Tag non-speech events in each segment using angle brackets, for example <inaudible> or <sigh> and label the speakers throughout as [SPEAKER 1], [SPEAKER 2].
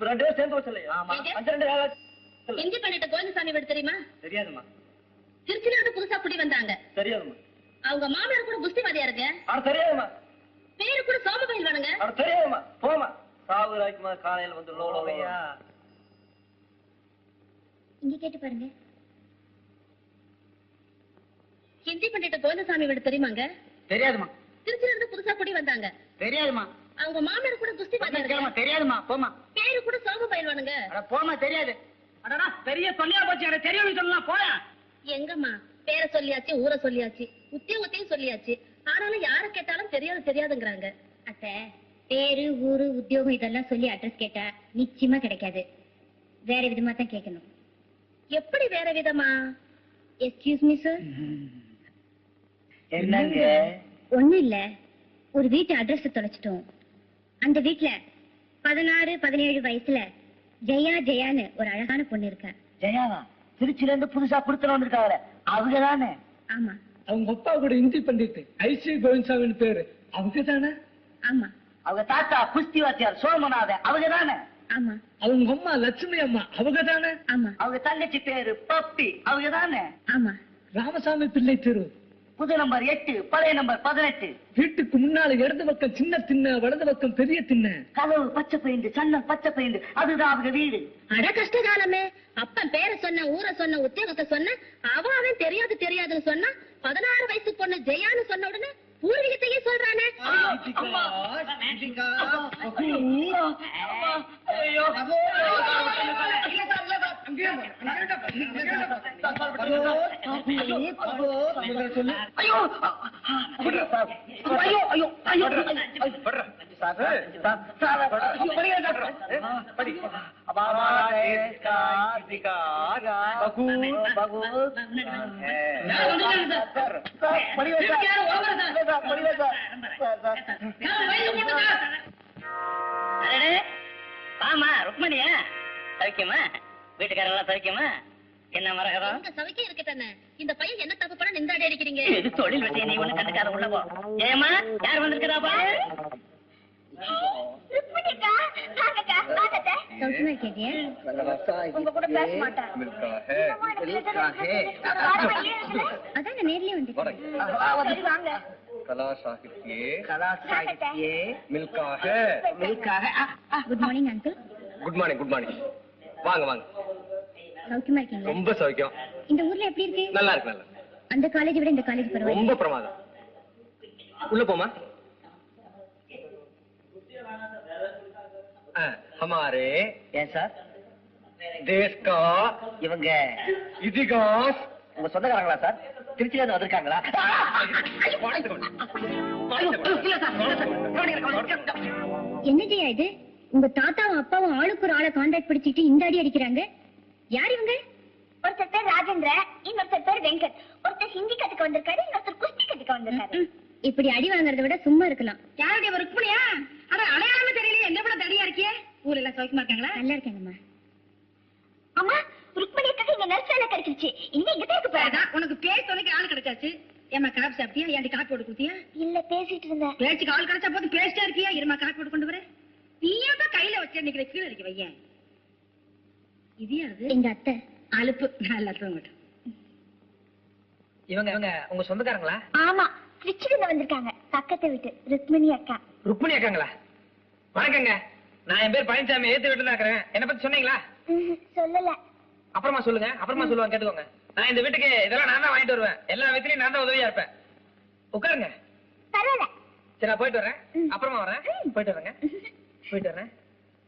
[SPEAKER 1] ரெண்டு பேரும் சேர்ந்து வச்சலையா
[SPEAKER 2] ஆமா.
[SPEAKER 1] அஞ்சு ரெண்டு ஏழு
[SPEAKER 3] இந்தி பண்ணிட்ட கோவிந்தசாமி வீடு தெரியுமா?
[SPEAKER 1] தெரியாதுமா
[SPEAKER 3] திருச்சியில இருந்து புதுசா குடி வந்தாங்க.
[SPEAKER 1] தெரியாதுமா
[SPEAKER 3] அவங்க மாமனார் கூட புஸ்திவாதியா இருக்கு?
[SPEAKER 1] ஆனா தெரியாதுமா
[SPEAKER 3] பேரு கூட சோமபயில் வேணுங்க
[SPEAKER 1] ஆனா தெரியாதுமா போமா சாவு ராய்க்குமா காலையில வந்து லோ லோ லோ.
[SPEAKER 3] இங்க கேட்டு பாருங்க. ஹிந்தி பண்ணிட்ட கோவிந்தசாமி வீடு தெரியுமாங்க?
[SPEAKER 2] தெரியாதுமா
[SPEAKER 3] திருச்சியில இருந்து புதுசா குடி வந்தாங்க.
[SPEAKER 2] தெரியாதுமா
[SPEAKER 3] அவங்க மாமனார் கூட புஸ்திவாதியா இருக்கு?
[SPEAKER 2] தெரியாதுமா போமா
[SPEAKER 3] பேரு கூட சோமபயில் வேணுங்க
[SPEAKER 2] அட போமா தெரியாது. அடடா பெரிய சொல்லியா போச்சு எனக்கு தெரியும்னு சொல்லலாம் போயா?
[SPEAKER 3] எங்கம்மா பேரை சொல்லியாச்சு ஊரை சொல்லியாச்சு உத்தியோகத்தையும் சொல்லியாச்சு. ஆனாலும் யார கேட்டாலும் தெரியாது தெரியாதுங்கிறாங்க.
[SPEAKER 4] அத்தை பேரு ஊரு உத்தியோகம் இதெல்லாம் சொல்லி அட்ரஸ் கேட்டா நிச்சயமா கிடைக்காது. வேற விதமா தான் கேட்கணும்.
[SPEAKER 3] எப்படி வேற விதமா?
[SPEAKER 4] எக்ஸ்கியூஸ் மீ சார்
[SPEAKER 2] என்னங்க?
[SPEAKER 4] ஒண்ணு இல்ல. ஒரு வீட்டு அட்ரஸ் தொலைச்சிட்டோம். அந்த வீட்ல பதினாறு பதினேழு வயசுல ஜெயா ஜெயான்னு ஒரு அழகான பொண்ணு இருக்கா.
[SPEAKER 2] ஜெயாவா? திருச்சில இருந்து புதுசா குடுத்துட்டு வந்திருக்காங்களே. அவங்க தானே
[SPEAKER 4] ஆமா.
[SPEAKER 5] அவங்க அப்பா கூட ஹிந்தி பண்டிட்டு ஐசி கோவிந்தசாமின்னு பேரு. அவங்க தானே
[SPEAKER 4] ஆமா.
[SPEAKER 2] அவங்க தாத்தா குஸ்தி வாத்தியார் சோமநாதன் அவங்க தானே
[SPEAKER 4] ஆமா.
[SPEAKER 5] அவங்க அம்மா லட்சுமி அம்மா அவங்க தானே
[SPEAKER 4] ஆமா.
[SPEAKER 2] அவங்க தங்கச்சி பேரு பப்பி அவங்க தானே
[SPEAKER 4] ஆமா.
[SPEAKER 5] ராமசாமி பிள்ளை தெரு.
[SPEAKER 2] புது நம்பர் எட்டு பழைய நம்பர் பதினெட்டு
[SPEAKER 5] வீட்டுக்கு முன்னால இடது பக்கம் சின்ன திண்ண வலது பக்கம் பெரிய திண்ண
[SPEAKER 2] கதவு பச்சை பெயிண்ட் சன்னம் பச்சை பெயிண்ட் அதுதான் அவங்க வீடு
[SPEAKER 3] அட கஷ்டகாலமே அப்பன் பேரை சொன்ன ஊரை சொன்ன உத்தியோகத்தை சொன்ன அவ அவன் தெரியாது தெரியாதுன்னு சொன்னா பதினாறு வயசு பொண்ணு ஜெயான்னு சொன்ன உடனே பூர்வீகத்தையே சொல்றானே
[SPEAKER 2] ஐயோ ஐயோ ஐயோ ஐயோ ஐயோ சார் சார் படிங்க டாக்டர் படி
[SPEAKER 6] அடடே, வாமா ருக்மணியா சௌக்கியமா வீட்டுக்காரெல்லாம் சௌக்கியமா என்ன மரகதம்
[SPEAKER 3] உங்க சவைக்கே இருக்கட்டே இந்த பையன் என்ன தப்பு பண்ண நிந்தாடி அடிக்கிறீங்க?
[SPEAKER 6] இது தொழில் விஷயம் நீ ஒண்ணு கண்டுக்காத உள்ளவோ ஏமா யார் வந்திருக்கிறா
[SPEAKER 3] good
[SPEAKER 4] morning uncle
[SPEAKER 1] good morning good morning வாங்க வாங்க.
[SPEAKER 4] சௌக்கியமா இருக்கீங்களா?
[SPEAKER 1] ரொம்ப சௌக்கியம்.
[SPEAKER 4] இந்த ஊர்ல எப்படி இருக்கு?
[SPEAKER 1] நல்லா இருக்கு நல்லா
[SPEAKER 4] அந்த காலேஜ் விட இந்த காலேஜ் பரவாயில்ல.
[SPEAKER 1] ரொம்ப பிரமாதம். உள்ள போமா ஹமாரே.
[SPEAKER 2] ஏன் சார்?
[SPEAKER 1] தேஷ்கா.
[SPEAKER 2] இவங்க
[SPEAKER 1] இதிகாஸ்.
[SPEAKER 2] உங்க சொந்தக்காரங்களா சார்? திருச்சியில இருந்து வந்திருக்காங்களா?
[SPEAKER 4] என்ன ஜெயா இது? உங்க தாத்தாவும் அப்பாவும் ஆளுக்கு ஒரு ஆளை கான்டாக்ட் பிடிச்சிட்டு இந்த அடி அடிக்கிறாங்க. யார் இவங்க?
[SPEAKER 7] ஒருத்தர் பேர் ராஜேந்திர இன்னொருத்தர் பேர் வெங்கட். ஒருத்தர் ஹிந்தி கத்துக்க வந்திருக்காரு இன்னொருத்தர் குஸ்தி கத்துக்க வந்திருக்காரு.
[SPEAKER 4] இப்படி அடி வாங்குறதை விட சும்மா இருக்கலாம்.
[SPEAKER 3] யாருடைய ருக்மணியா அட அடையாளமே தெரியலையே என்ன கூட தடியா இருக்கியே ஊர்ல எல்லாம் சௌக்கியமா இருக்காங்களா?
[SPEAKER 4] நல்லா இருக்காங்கம்மா.
[SPEAKER 7] அம்மா ருக்மணி அக்காக்கு இங்க நர்ஸ் வேலை கிடைச்சிருச்சு. இங்க இங்க போறாங்க
[SPEAKER 3] அதான், உனக்கு பேர் துணைக்கு ஆள் கிடைச்சாச்சு. ஏமா காப்பி சாப்பிட்டியா? ஏன்டி காப்பி போட்டு கொடுத்தியா?
[SPEAKER 7] இல்ல பேசிட்டு இருந்தேன்.
[SPEAKER 3] பேச்சுக்கு ஆள் கிடைச்சா போது பேசிட்டா இருக்கியா? இருமா காப்பி போட்டு கொண்டு வரேன் நீயே தான் கையில வச்சு நிக்கிற கீழே இருக்க வையன். இது யாரு
[SPEAKER 4] எங்க அத்தை
[SPEAKER 3] அலுப்பு. நல்லா தூங்கட்டும்
[SPEAKER 8] இவங்க இவங்க உங்க சொந்தக்காரங்களா?
[SPEAKER 7] ஆமா திருச்சியில இருந்து வந்திருக்காங்க. பக்கத்து வீட்டு ருக்மணி அக்கா.
[SPEAKER 8] ருக்மணி அக்காங்களா? வணக்கங்க. நான் என் பேர் பழனிசாமி ஏத்து வீட்டுல இருக்கிறேன். என்ன பத்தி சொன்னீங்களா?
[SPEAKER 7] சொல்லல.
[SPEAKER 8] அப்புறமா சொல்லுங்க அப்புறமா சொல்லுவாங்க கேட்டுக்கோங்க. நான் இந்த வீட்டுக்கு இதெல்லாம் நான் தான் வாங்கிட்டு வருவேன். எல்லா விதத்துலயும் நான் தான் உதவியா இருப்பேன். உட்காருங்க.
[SPEAKER 7] பரவாயில்ல.
[SPEAKER 8] சரி நான் போயிட்டு வரேன். அப்புறமா வரேன். போயிட்டு வரேங்க. <laughs> போயிட்டு வரேன்.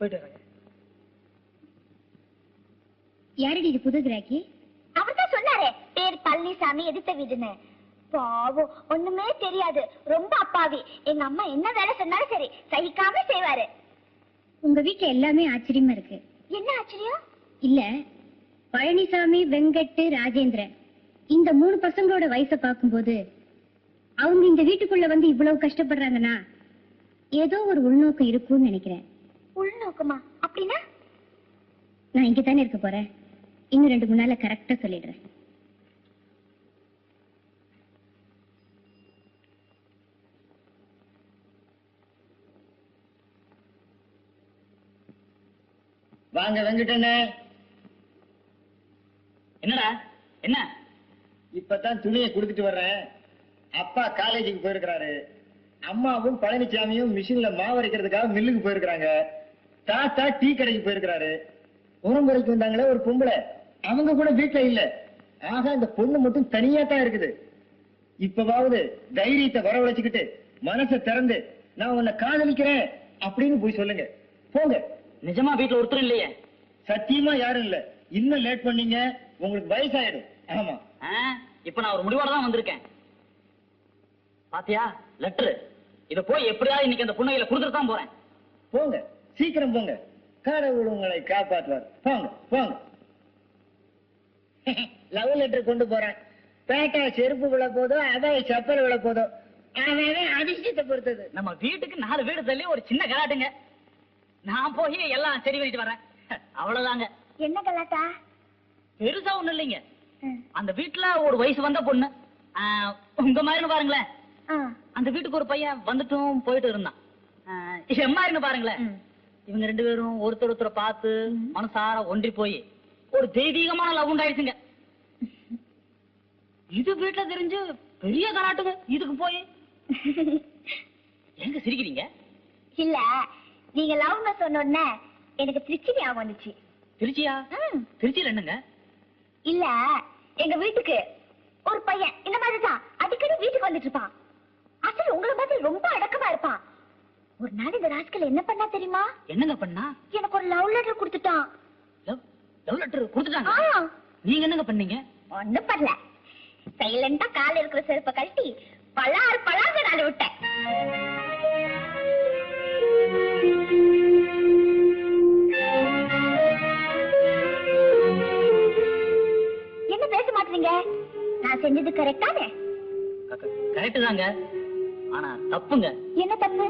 [SPEAKER 8] போயிட்டு வரேங்க.
[SPEAKER 4] யாரடி இது புது கிராக்கி?
[SPEAKER 7] அவர் தான் சொன்னாரே பேர் பழனிசாமி எதிர்த்த வீடுன்னு. பாவம் ஒண்ணுமே தெரியாது. ரொம்ப அப்பாவி. எங்க அம்மா என்ன வேலை சொன்னாலும் சரி சகிக்காம செய்வாரு.
[SPEAKER 4] உங்க வீட்ல எல்லாமே ஆச்சரியமா இருக்கு.
[SPEAKER 7] என்ன ஆச்சரியம்?
[SPEAKER 4] இல்ல பழனிசாமி வெங்கட் ராஜேந்திரன் இந்த மூணு பசங்களோட வயசை பார்க்கும்போது அவங்க இந்த வீட்டுக்குள்ள வந்து இவ்வளவு கஷ்டப்படுறாங்கன்னா ஏதோ ஒரு உள்நோக்கம் இருக்கும்னு நினைக்கிறேன்.
[SPEAKER 7] உள்நோக்கமா? அப்படின்னா?
[SPEAKER 4] நான் இங்க தானே இருக்க போறேன். இன்னும் ரெண்டு மூணு நாள்ல கரெக்டா சொல்லிடுறேன்.
[SPEAKER 9] வாங்க வெங்கடண்ணே
[SPEAKER 6] என்னடா? என்ன?
[SPEAKER 9] இப்பதான் துணியை கொடுத்துட்டு வர்றேன் அப்பா காலேஜுக்கு போயிருக்கிறாரு. அம்மாவும் பழனிசாமியும் மிஷின்ல மாவரைக்கிறதுக்காக மில்லுக்கு போயிருக்கிறாங்க. தாத்தா டீ கடைக்கு போயிருக்கிறாரு. உரம்புரைக்கு வந்தாங்களே ஒரு பொம்பளை. அவங்க கூட வீட்டுல இல்ல. ஆக அந்த பொண்ணு மட்டும் தனியா தான் இருக்குது. இப்பவாவது தைரியத்தை வரவழைச்சுக்கிட்டு மனசை திறந்து நான் உன்னை காதலிக்கிறேன் அப்படின்னு போய் சொல்லுங்க. போங்க.
[SPEAKER 6] நிஜமா வீட்டுல ஒருத்தரும் இல்லையே?
[SPEAKER 9] சத்தியமா யாரும் இல்ல. இன்னும் லேட் பண்ணீங்க உங்களுக்கு வயசாயிடும். ஆமா.
[SPEAKER 6] இப்ப நான் ஒரு முடிவோட தான் வந்திருக்கேன். பாத்தியா? லெட்டர் இத போய் எப்படியாவது இன்னைக்கு அந்த புண்ணையில கொடுத்துட்டு தான் போறேன்.
[SPEAKER 9] போங்க. சீக்கிரம் போங்க. கடவுள் உங்களை காப்பாற்றுவார் போங்க போங்க. <laughs> லவ் லெட்டர் கொண்டு போறேன். பேட்டா செருப்பு விழ போதோ அதான் செப்பல் விழ போதோ அவன் அதிர்ஷ்டத்தை பொறுத்தது.
[SPEAKER 6] நம்ம வீட்டுக்கு நாலு வீடு தள்ளி ஒரு சின்ன கலாட்டுங்க. நான் போய் எல்லாம் சரி பண்ணிட்டு வரேன் <laughs> அவ்வளவுதாங்க.
[SPEAKER 7] என்ன கலாட்டா?
[SPEAKER 6] பெருசா ஒண்ணும் இல்லைங்க. அந்த வீட்டுல ஒரு வயசு வந்த பொண்ணு. உங்க மாதிரின்னு பாருங்களேன். அந்த வீட்டுக்கு ஒரு பையன் வந்துட்டும் போயிட்டு இருந்தான். எம்மாரின்னு பாருங்களேன். இவங்க ரெண்டு பேரும் ஒருத்தர் ஒருத்தரை பார்த்து மனசார ஒன்றி போய் ஒரு தெய்வீகமான லவ் உண்டாயிடுச்சுங்க. இது வீட்டுல தெரிஞ்சு பெரிய கலாட்டுங்க. இதுக்கு போய். எங்க சிரிக்கிறீங்க?
[SPEAKER 7] இல்ல நீங்க லவ்னு சொன்ன உடனே எனக்கு திருச்சி ஞாபகம் வந்துச்சு.
[SPEAKER 6] திருச்சியா. திருச்சியில என்னங்க?
[SPEAKER 7] இல்ல எங்க வீட்டுக்கு ஒரு பையன் இந்த மாதிரிதான். அடிக்கடி வீட்டுக்கு வந்துட்டு இருப்பான். அசல் உங்களை மாதிரி ரொம்ப அடக்கமா இருப்பான். ஒரு நாள் இந்த ராஸ்கல் என்ன பண்ணா தெரியுமா?
[SPEAKER 6] என்னங்க பண்ணா?
[SPEAKER 7] எனக்கு ஒரு லவ் லெட்டர் கொடுத்துட்டான்.
[SPEAKER 6] லவ் லெட்டர் கொடுத்துட்டாங்க. நீங்க என்னங்க பண்ணீங்க?
[SPEAKER 7] ஒண்ணும் பண்ணல. சைலண்டா கால இருக்கிற செருப்ப கழட்டி பலார் பலாக நான் விட்டேன். என்ன பேச மாட்டீங்க? நான் செஞ்சது கரெக்டானே
[SPEAKER 6] கரெக்ட் தாங்க. ஆனா தப்புங்க.
[SPEAKER 7] என்ன தப்பு?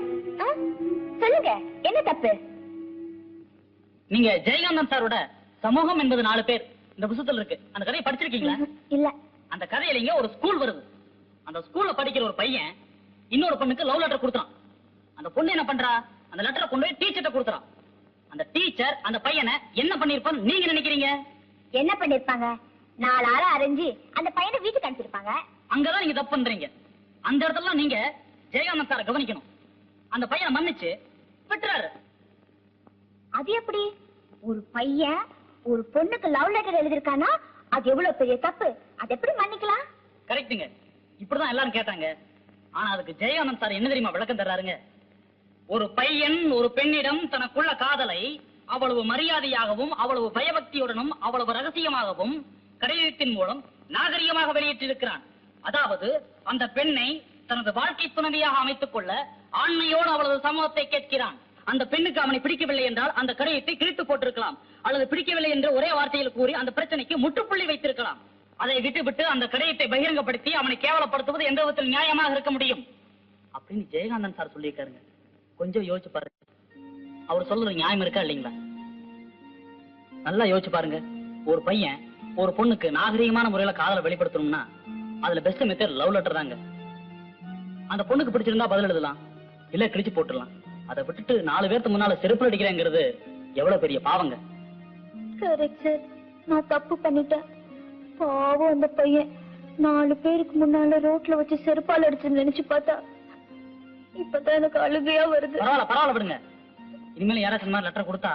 [SPEAKER 7] சொல்லுங்க. என்ன தப்பு?
[SPEAKER 6] நீங்க ஜெயகாந்தன் சாரோட சமூகம் என்பது நாலு பேர். இந்த புத்தகத்துல இருக்கு. அந்த கதையை படிச்சிருக்கீங்களா?
[SPEAKER 7] இல்ல.
[SPEAKER 6] அந்த கதையிலங்க ஒரு ஸ்கூல் வருது. அந்த ஸ்கூல்ல படிக்கிற ஒரு பையன் இன்னொரு பொண்ணுக்கு லவ் லெட்டர் கொடுத்துறான் அந்த பொண்ணு என்ன பண்றா? அந்த லெட்டரை கொண்டு போய் டீச்சர்ட்ட கொடுத்துறான் அந்த டீச்சர் அந்த பையனை என்ன பண்ணிருப்பான்னு நீங்க நினைக்கிறீங்க?
[SPEAKER 7] என்ன பண்ணிருப்பாங்க நாலு ஆள அரைஞ்சு அந்த பையனை வீட்டுக்கு அனுப்பிச்சிருப்பாங்க.
[SPEAKER 6] அங்கதான் நீங்க தப்பு பண்றீங்க. அந்த இடத்துல நீங்க ஜெயகாந்தன் சாரை கவனிக்கணும். அந்த பையனை மன்னிச்சு விட்டுறாரு.
[SPEAKER 7] அது எப்படி? ஒரு பையன் ஒரு பொண்ணுக்கு லவ் லெட்டர் எழுதிருக்கானா அது எவ்வளவு பெரிய தப்பு? அது எப்படி மன்னிக்கலாம்?
[SPEAKER 6] கரெக்ட்டுங்க இப்படிதான் எல்லாரும் கேட்டாங்க. ஆனா அதுக்கு ஜெயானந்த் சார் என்ன தெரியுமா விளக்கம் தர்றாருங்க? ஒரு பையன் ஒரு பெண்ணிடம் தனக்குள்ள காதலை அவ்வளவு மரியாதையாகவும் அவ்வளவு பயபக்தியுடனும் அவ்வளவு ரகசியமாகவும் கடிதத்தின் மூலம் நாகரிகமாக வெளியிட்டிருக்கிறான். அதாவது அந்த பெண்ணை தனது வாழ்க்கை துணைவியாக அமைத்துக் கொள்ள ஆண்மையோடு அவளது சமூகத்தை கேட்கிறான். அந்த பெண்ணுக்கு அவனை பிடிக்கவில்லை என்றால் அந்த கடிதத்தை கிழித்து போட்டிருக்கலாம். அல்லது பிடிக்கவில்லை என்று ஒரே வார்த்தையில் கூறி அந்த பிரச்சனைக்கு முற்றுப்புள்ளி வைத்திருக்கலாம். அதை விட்டுவிட்டு அந்த கடிதத்தை பகிரங்கப்படுத்தி அவனை கேவலப்படுத்துவது எந்த விதத்தில் நியாயமாக இருக்க முடியும். அப்படின்னு ஜெயகாந்தன் சார் சொல்லியிருக்காருங்க. கொஞ்சம் யோசிச்சு பாருங்க. அவர் சொல்றது நியாயம் இருக்கா இல்லைங்களா? நல்லா யோசிச்சு பாருங்க. ஒரு பையன் ஒரு பொண்ணுக்கு நாகரிகமான முறையில காதலை வெளிப்படுத்தணும்னா அதுல பெஸ்ட் மெத்தட் லவ் லெட்டர் தாங்க. அந்த பொண்ணுக்கு பிடிச்சிருந்தா பதில் எழுதலாம். இல்ல கிழிச்சு போட்டுடலாம். அதை விட்டுட்டு நாலு பேர்த்து முன்னால செருப்பு அடிக்கிறேங்கிறது எவ்வளவு பெரிய பாவங்க.
[SPEAKER 7] கரெக்ட் சார் நான் தப்பு பண்ணிட்டேன். பாவம் அந்த பையன். நாலு பேருக்கு முன்னால ரோட்ல வச்சு செருப்பால் அடிச்சு நினைச்சு பார்த்தா இப்பதான் எனக்கு அழுகையா வருது.
[SPEAKER 6] பரவாயில்ல பரவாயில்ல விடுங்க. இனிமேல் யாராச்சும் மாதிரி லெட்டர் கொடுத்தா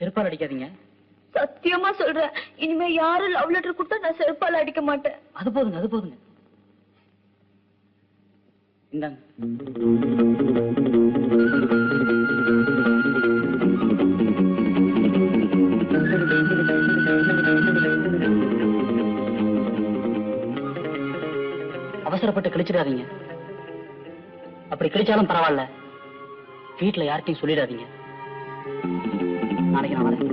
[SPEAKER 6] செருப்பால் அடிக்காதீங்க.
[SPEAKER 7] சத்தியமா சொல்றேன். இனிமே யாரும் லவ் லெட்டர் கொடுத்தா நான் செருப்பால் அடிக்க மாட்டேன்.
[SPEAKER 6] அது போதுங்க அது போதுங்க. இந்தாங்க. கிழிச்சிடாதீங்க அப்படி கிழிச்சாலும் பரவாயில்ல. வீட்டுல யார்கிட்டயும் சொல்லிடாதீங்க. நாளைக்கு நான் வரேன்.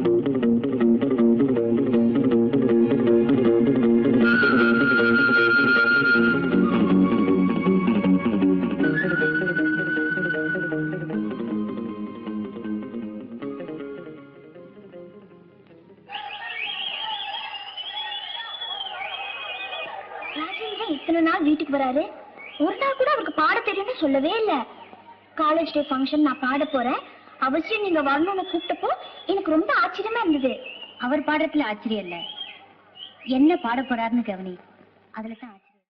[SPEAKER 7] இத்தனை நாள் வீட்டுக்கு வராரு? ஒரு நாள் கூட அவருக்கு பாட தெரியும்னு சொல்லவே இல்ல. காலேஜ் டே ஃபங்க்ஷன் நான் பாட போறேன். அவசியம் நீங்க வரணும்னு கூப்பிட்டப்போ எனக்கு ரொம்ப ஆச்சரியமா இருந்தது.
[SPEAKER 4] அவர் பாடுறதுல ஆச்சரியம் இல்ல. என்ன பாட போறாருன்னு கவனி. அதுல தான்